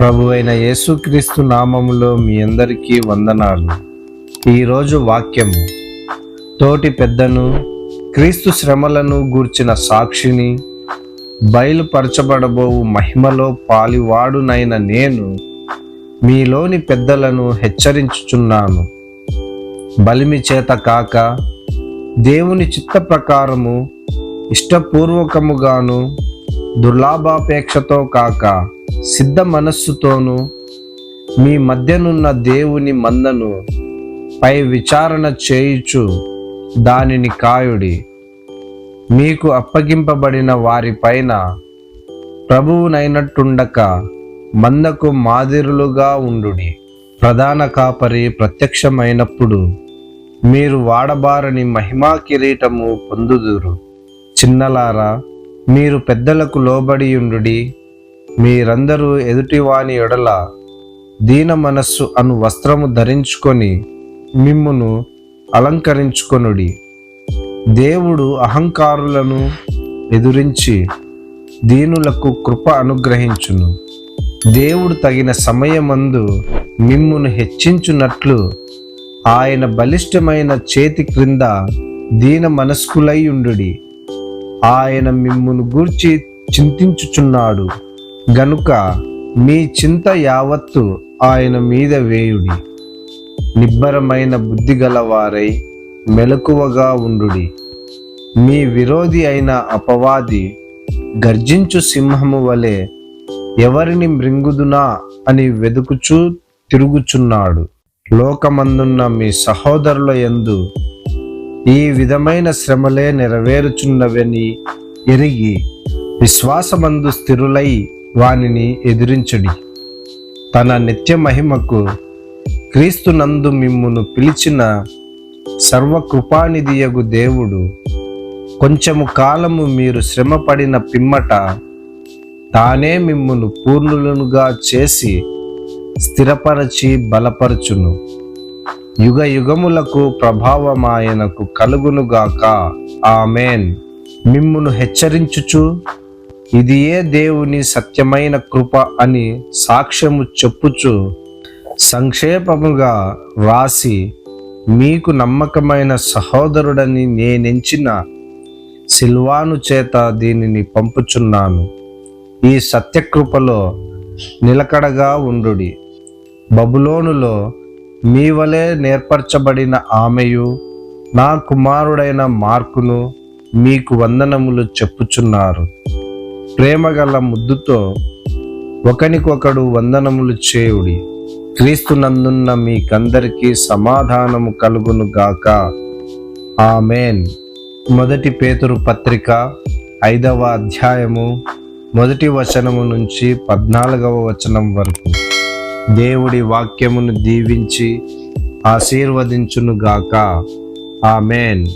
ప్రభు అయిన యేసుక్రీస్తు నామములో మీ అందరికీ వందనాలు. ఈరోజు వాక్యము. తోటి పెద్దను క్రీస్తు శ్రమలను గూర్చిన సాక్షిని బయలుపరచబడబోవు మహిమలో పాలివాడునైన నేను మీలోని పెద్దలను హెచ్చరించుచున్నాను. బలిమి చేత కాక దేవుని చిత్త ప్రకారము ఇష్టపూర్వకముగాను దుర్లాభాపేక్షతో కాక సిద్ధ మనస్సుతోనూ మీ మధ్యనున్న దేవుని మందను పై విచారణ చేయుచు దానిని కాయుడి. మీకు అప్పగింపబడిన వారిపైన ప్రభువునైనట్టుండక మందకు మాదిరులుగా ఉండుడి. ప్రధాన కాపరి ప్రత్యక్షమైనప్పుడు మీరు వాడబారని మహిమా కిరీటము పొందుదురు. చిన్నలారా మీరు పెద్దలకు లోబడి ఉండుడి. మీరందరూ ఎదుటివాని ఎడల దీన మనస్సు అను వస్త్రము ధరించుకొని మిమ్మును అలంకరించుకొనుడి. దేవుడు అహంకారులను ఎదురించి దీనులకు కృప అనుగ్రహించును. దేవుడు తగిన సమయమందు మిమ్మును హెచ్చించున్నట్లు ఆయన బలిష్టమైన చేతి క్రింద దీన మనస్కులై ఉండు ఆయన మిమ్మును గూర్చి చింతించుచున్నాడు. గనుక మీ చింత యావత్తు ఆయన మీద వేయుడి. నిబ్బరమైన బుద్ధి గలవారై మెలకువగా ఉండుడి. మీ విరోధి అయిన అపవాది గర్జించు సింహము వలె ఎవరిని మృంగుదునా అని వెదుకుచూ తిరుగుచున్నాడు. లోకమందున్న మీ సహోదరుల యందు ఈ విధమైన శ్రమలే నెరవేరుచున్నవని ఎరిగి విశ్వాసమందు స్థిరులై వానిని ఎదిరించుడి. తన నిత్య మహిమకు క్రీస్తునందు మిమ్మును పిలిచిన సర్వకృపానిధియగు దేవుడు కొంచెము కాలము మీరు శ్రమపడిన పిమ్మట తానే మిమ్మును పూర్ణులనుగా చేసి స్థిరపరచి బలపరచును. యుగ యుగములకు ప్రభావమాయనకు కలుగునుగాక. ఆమెన్. మిమ్మును హెచ్చరించుచు ఇది ఏ దేవుని సత్యమైన కృప అని సాక్ష్యము చెప్పుచు సంక్షేపముగా రాసి మీకు నమ్మకమైన సహోదరుడని నేనెంచిన సిల్వాను చేత దీనిని పంపుచున్నాను. ఈ సత్యకృపలో నిలకడగా ఉండుడి. బబులోనులో మీ వలె నేర్పరచబడిన ఆమెయు నా కుమారుడైన మార్కును మీకు వందనములు చెప్పుచున్నారు. ప్రేమగల ముద్దుతో ఒకనికొకడు వందనములు చేయుడి. క్రీస్తునందున్న మీకందరికీ సమాధానము కలుగును గాక. ఆమెన్. మొదటి పేతురు పత్రిక ఐదవ అధ్యాయము మొదటి వచనము నుంచి పద్నాలుగవ వచనం వరకు. దేవుడి వాక్యమును దీవించి ఆశీర్వదించునుగాక ఆమెన్.